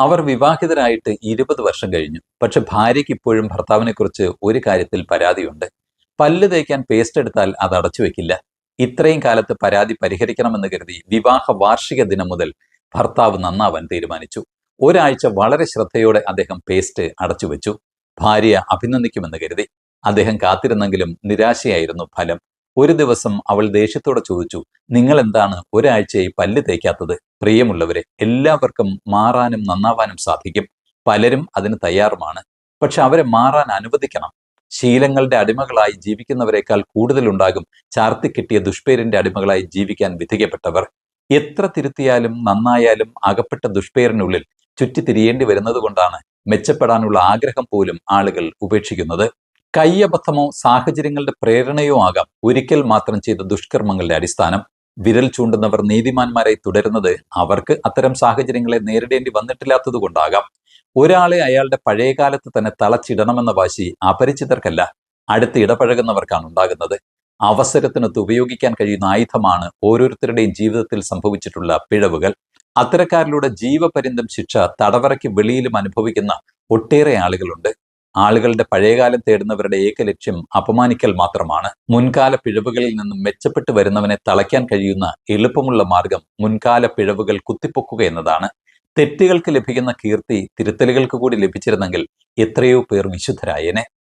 അവർ വിവാഹിതരായിട്ട് ഇരുപത് വർഷം കഴിഞ്ഞു. പക്ഷെ ഭാര്യയ്ക്ക് ഇപ്പോഴും ഭർത്താവിനെ കുറിച്ച് ഒരു കാര്യത്തിൽ പരാതിയുണ്ട്. പല്ല് തേക്കാൻ പേസ്റ്റ് എടുത്താൽ അത് അടച്ചു വെക്കില്ല. ഇത്രയും കാലത്ത് പരാതി പരിഹരിക്കണമെന്ന് കരുതി വിവാഹ വാർഷിക ദിനം മുതൽ ഭർത്താവ് നന്നാവാൻ തീരുമാനിച്ചു. ഒരാഴ്ച വളരെ ശ്രദ്ധയോടെ അദ്ദേഹം പേസ്റ്റ് അടച്ചു വെച്ചു. ഭാര്യ അഭിനന്ദിക്കുമെന്ന് കരുതി. അദ്ദേഹം കാത്തിരുന്നെങ്കിലും നിരാശയായിരുന്നു ഫലം. ഒരു ദിവസം അവൾ ദേഷ്യത്തോടെ ചോദിച്ചു നിങ്ങൾ എന്താണ് ഒരാഴ്ചയായി പല്ല് തേക്കാത്തത്? പ്രിയമുള്ളവരെ എല്ലാവർക്കും മാറാനും നന്നാവാനും സാധിക്കും. പലരും അതിന് തയ്യാറുമാണ്. പക്ഷെ അവരെ മാറാൻ അനുവദിക്കണം. ശീലങ്ങളുടെ അടിമകളായി ജീവിക്കുന്നവരെക്കാൾ കൂടുതലുണ്ടാകും ചാർത്തി കിട്ടിയ ദുഷ്പേരിന്റെ അടിമകളായി ജീവിക്കാൻ വിധിക്കപ്പെട്ടവർ. എത്ര തിരുത്തിയാലും നന്നായാലും അകപ്പെട്ട ദുഷ്പേരിനുള്ളിൽ ചുറ്റിത്തിരിയേണ്ടി വരുന്നത് മെച്ചപ്പെടാനുള്ള ആഗ്രഹം പോലും ആളുകൾ ഉപേക്ഷിക്കുന്നത്. കയ്യബദ്ധമോ സാഹചര്യങ്ങളുടെ പ്രേരണയോ ആകാം. ഒരിക്കൽ മാത്രം ചെയ്ത ദുഷ്കർമ്മങ്ങളുടെ അടിസ്ഥാനം വിരൽ ചൂണ്ടുന്നവർ നീതിമാന്മാരെ തുടരുന്നത് അവർക്ക് അത്തരം സാഹചര്യങ്ങളെ നേരിടേണ്ടി വന്നിട്ടില്ലാത്തത് കൊണ്ടാകാം. ഒരാളെ അയാളുടെ പഴയകാലത്ത് തന്നെ തളച്ചിടണമെന്ന വാശി അപരിചിതർക്കല്ല അടുത്ത് ഇടപഴകുന്നവർക്കാണ് ഉണ്ടാകുന്നത്. അവസരത്തിനൊത്ത് ഉപയോഗിക്കാൻ കഴിയുന്ന ആയുധമാണ് ഓരോരുത്തരുടെയും ജീവിതത്തിൽ സംഭവിച്ചിട്ടുള്ള പിഴവുകൾ. അത്തരക്കാരിലൂടെ ജീവപര്യന്തം ശിക്ഷ തടവറയ്ക്ക് വെളിയിലും അനുഭവിക്കുന്ന ഒട്ടേറെ ആളുകളുണ്ട്. ആളുകളുടെ പഴയകാലം തേടുന്നവരുടെ ഏക ലക്ഷ്യം അപമാനിക്കൽ മാത്രമാണ്. മുൻകാല പിഴവുകളിൽ നിന്നും മെച്ചപ്പെട്ടു വരുന്നവനെ തളയ്ക്കാൻ കഴിയുന്ന എളുപ്പമുള്ള മാർഗം മുൻകാല പിഴവുകൾ കുത്തിപ്പൊക്കുക എന്നതാണ്. തെറ്റുകൾക്ക് ലഭിക്കുന്ന കീർത്തി തിരുത്തലുകൾക്ക് കൂടി ലഭിച്ചിരുന്നെങ്കിൽ എത്രയോ പേർ വിശുദ്ധരായേനെ.